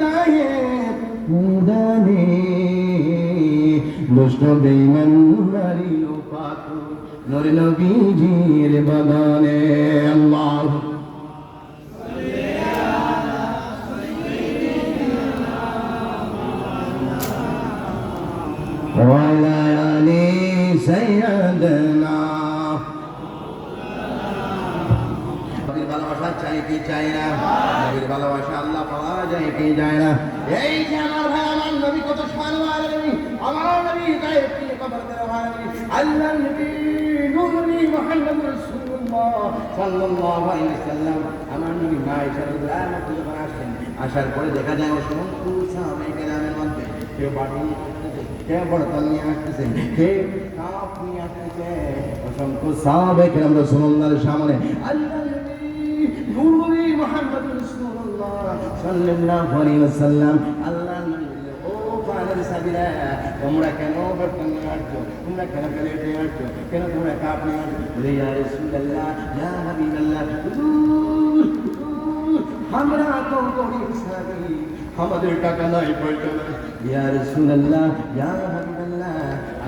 তায়ে উদানে দুষ্ট বেইমান মারিল পাথর নর নবীজির বাগানে আল্লাহ وعلى آل سيدنا নবীর ভালোবাসা চাই কি চাই না নবীর ভালোবাসা আল্লাহ পাওয়া যায় কে যায় না? এই যে আমার ভাই আমার নবী কত সম্মান নবী আমার নবী তাই আল্লাহ নবী আসেন আসার পরে দেখা যায় অসংখ্য সাহাবায়ে কেরামের মধ্যে নিয়ে আসতেছে, সামনে আল্লাহ নবী নূর নবী মুহাম্মদ রাসূলুল্লাহ সাল্লাল্লাহু আলাইহি ওয়াসাল্লাম আল্লাহ ও পাহাড়ের সাবিরা তোমরা কেন বর্তন নিয়ে আসছো? তোমরা কেন প্লেটে আসছো? কেন তোমরা কাপ নিয়ে আসছো? বলে ইয়া রাসূলুল্লাহ ইয়া হাবিবাল্লাহ হুজুর, আমরা তো গরিব সাবি আমাদের টাকা নাই পয়সা নাই। ইয়া রাসূলুল্লাহ ইয়া হাবিবাল্লাহ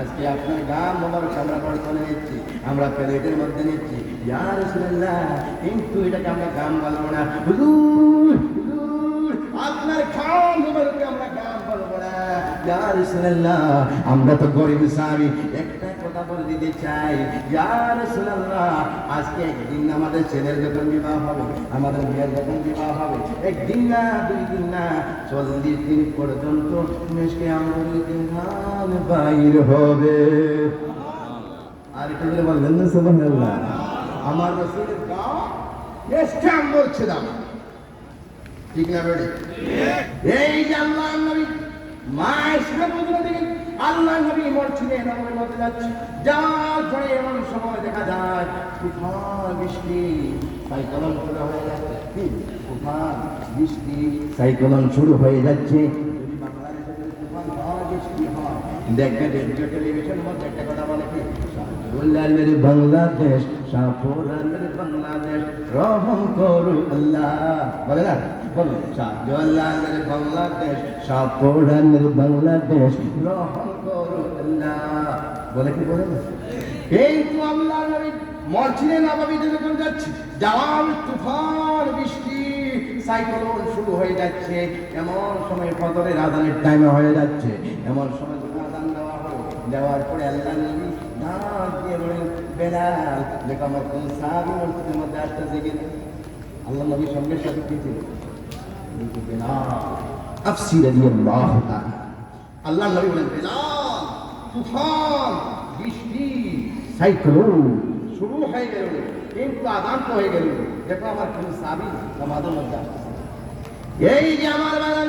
আজকে আপনার গাম মোবারক আমরা বর্তনে নিচ্ছি আমরা প্লেটের মধ্যে নিচ্ছি। ইয়া রাসূলুল্লাহ কিন্তু এটাকে আমরা গাম বলব না। হুজুর আমরা আমরা তো গরিব সাহাবী একটা কথা বলে দিতে চাই। ইয়া রাসূলুল্লাহ, আজকে একদিন আমাদের ছেলের যখন বিবাহ হবে, আমাদের মেয়ের যখন বিবাহ হবে, একদিন না, দুই দিন না, চল্লিশ দিন পর্যন্ত বাইর হবে। আর একটু করে বলবেন না, সুবহানাল্লাহ। আমার রসুলের গাও মেশকে আমল ছিলাম ঠিক না বেড়ে? এই যে আল্লাহ নবী আল্লাহ এমন সময় দেখা যায় বৃষ্টি শুরু হয়ে যাচ্ছে। বৃষ্টি শুরু হয়ে যাচ্ছে। যদি বাংলাদেশে যদি তুফান বৃষ্টি দেখবে রেডিও টেলিভিশন মধ্যে একটা কথা বলে বললেন বাংলাদেশ সাফরানের বাংলাদেশ, রহম করু আল্লাহ। বলে না? বলুন শাহজালালের বাংলাদেশ সাফরানের বাংলাদেশ, রহম করু আল্লাহ। বলে কি বলে? না কিন্তু আল্লাহ নবী যখন যাচ্ছে। যাওয়ার তুফান, বৃষ্টি, সাইক্লোন শুরু হয়ে যাচ্ছে। এমন সময় ফজরের আদানের টাইমে হয়ে যাচ্ছে। এমন সময় আদান দেওয়া হলো দেওয়ার পরে আল্লাহ ডাক দিয়ে বলেন বেড়াল দেখো আমার কোন সাহাবি মসজিদের মধ্যে আসতেছে কিনা আল্লাহ নবী সঙ্গে সাথে কি ছিল? বলছে, বেলাল আফসি রাদিয়াল্লাহু তাআলা। আল্লাহ নবী বলেন বেলাল তুফান বৃষ্টি সাইক্লোন শুরু হয়ে গেল কিন্তু আদান তো হয়ে গেল। দেখো আমার আসতেছে। এই যে আমার বাগান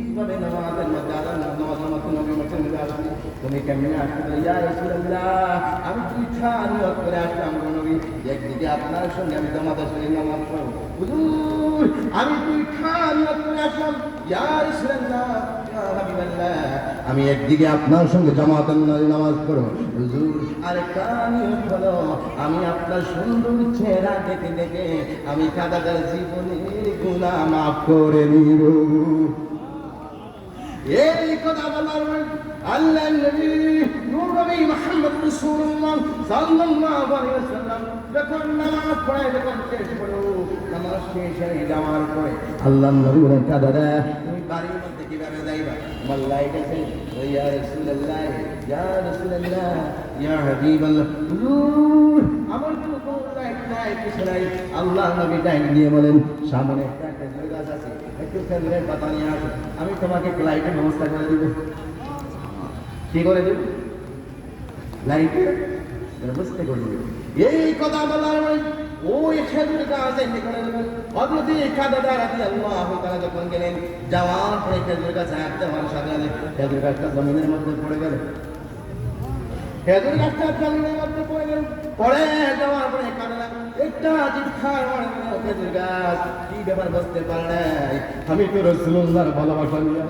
কীভাবে নামাজের মধ্যে আদান নামাজের মধ্যে নবী মধ্যে আসলে তুমি কেমনে ইয়া আমি তো ইচ্ছা নিয়ত করে আসলাম নবী একদিকে আপনার সঙ্গে আমি তোমাদের সঙ্গে নামাজ পড়ব। হুজুর আমি তো ইচ্ছা করে আসলাম ইয়া রাসূলুল্লাহ আমি একদিকে আপনার সঙ্গে জামাতের নামাজ পড়ব হুজুর আরেকটা নিয়ত হলো, আমি আপনার সুন্দর চেহারা দেখে দেখে আমি কাদাদার জীবনের গুনাহ মাফ করে নিব। এই কথা বলার আল্লাহ নবী নূর নবী মুহাম্মদ রাসূলুল্লাহ সাল্লাল্লাহু আলাইহি ওয়াসাল্লাম যখন নামাজ পড়ে যখন শেষ হলো নামাজ শেষ হয়ে যাওয়ার পরে আল্লাহ নবী বলেন কাদাদা তুমি বাড়ির মধ্যে কীভাবে যাইবা আমার লাইট আছে ও ইয়া রাসূলুল্লাহ ইয়া রাসূলুল্লাহ ইয়া হাবিবাল্লাহ আমার কোনো লাইট নাই দিয়ে বলেন, সামনে একটা আমি তোমাকে লাইটের ব্যবস্থা করে দেবো। কি করে দেব? লাইটের ব্যবস্থা করে দেবো। এই কথা বলার ওই খেজুর গাছ এমনি করে দেবেন আল্লাহ তারা যখন গেলেন, যাওয়ার খেজুর গাছ হাঁটতে হওয়ার সাথে সাথে খেজুর গাছটা জমিনের মধ্যে পড়ে গেল। খেজুর গাছটা জমিনের মধ্যে পড়ে গেল। পড়ে যাওয়ার পরে কান্না কি ব্যাপার বুঝতে পারে আমি তো রসুল্লাহর ভালোবাসা নিয়ে।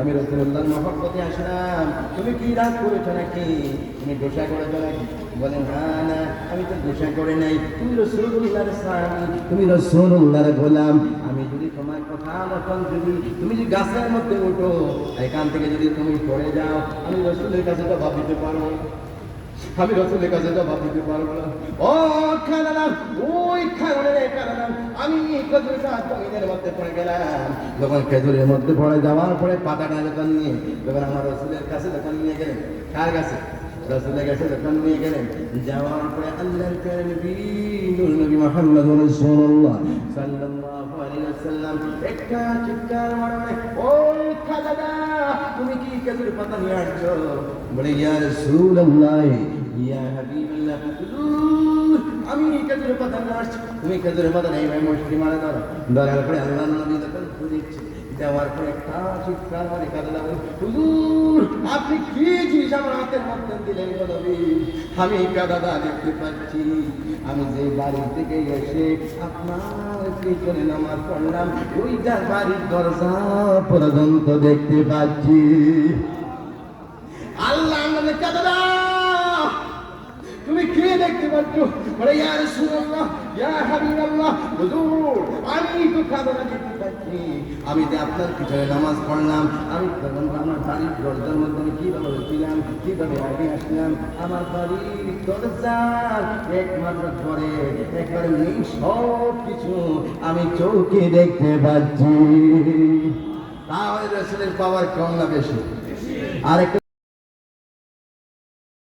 আমি রসুল্লাহর মহব্বতে আসলাম। তুমি কি রাগ করেছ নাকি? তুমি দোষা করেছ নাকি বলেন, না না, আমি তো দোষা করে নাই। তুমি রসুল্লাহর স্বামী, তুমি রসুল্লাহর গোলাম। আমি যদি তোমার কথা মতন যদি, তুমি যদি গাছের মধ্যে উঠো, এখান থেকে যদি তুমি পড়ে যাও, আমি রসুলের কাছে তো ভাবিতে পারব আমি রসুলের কাছে জবাব দিতে পারব না। ও খানালাম ওই খানালের কারণাম আমি খেজুরের জমিনের মধ্যে পড়ে গেলাম। যখন খেজুরের মধ্যে পড়ে যাওয়ার পরে পাতাটা যখন নিয়ে, যখন আমার রসুলের কাছে যখন নিয়ে গেলেন, কার কাছে? রসুলের কাছে যখন নিয়ে গেলেন যাওয়ার পরে আল্লাহর প্রিয় নবী নূর নবী মুহাম্মদ রাসূলুল্লাহ সাল্লাল্লাহু আলাইহি ওয়াসাল্লাম একটা চিৎকার মারবে ওই খাদাদা তুমি কি খেজুর পাতা নিয়ে আসছো বলে ইয়া রাসূলুল্লাহ ইয়া হাবিবাল্লাহ হুজুর, আমি খেজুর পাতা নিয়ে আসছি তুমি খেজুর পাতা নেই ভাই মুশকি মারা ধরো ধরার পরে আল্লাহ নবী তখন দিচ্ছে দেওয়ার পরে একটা চিৎকার কাদাদা বলে হুজুর, আপনি কি জিনিস আমার হাতের মধ্যে দিলেন গো আমি কাদাদা দেখতে পাচ্ছি। আমি যে বাড়ি থেকে এসে আপনার পিছনে নামাজ পড়লাম ওইটা বাড়ির দরজা পর্যন্ত দেখতে পাচ্ছি। আল্লাহ কাদাদা তুমি কে দেখতে পাচ্ছ? বলে, ইয়া রাসূলুল্লাহ, ইয়া হাবিবাল্লাহ, হুজুর, আমি তো কাদাদা দেখতে পাচ্ছি আমি যে আপনার পিছনে নামাজ পড়লাম, আমি আমার বাড়ির দরজার মধ্যে কীভাবে ছিলাম, কীভাবে আগে আসলাম? আমার বাড়ির দরজার একমাত্র পরে একবারে নেই সব কিছু আমি চোখে দেখতে পাচ্ছি। তাহলে রসুলের পাওয়ার কম না বেশি? আর একটা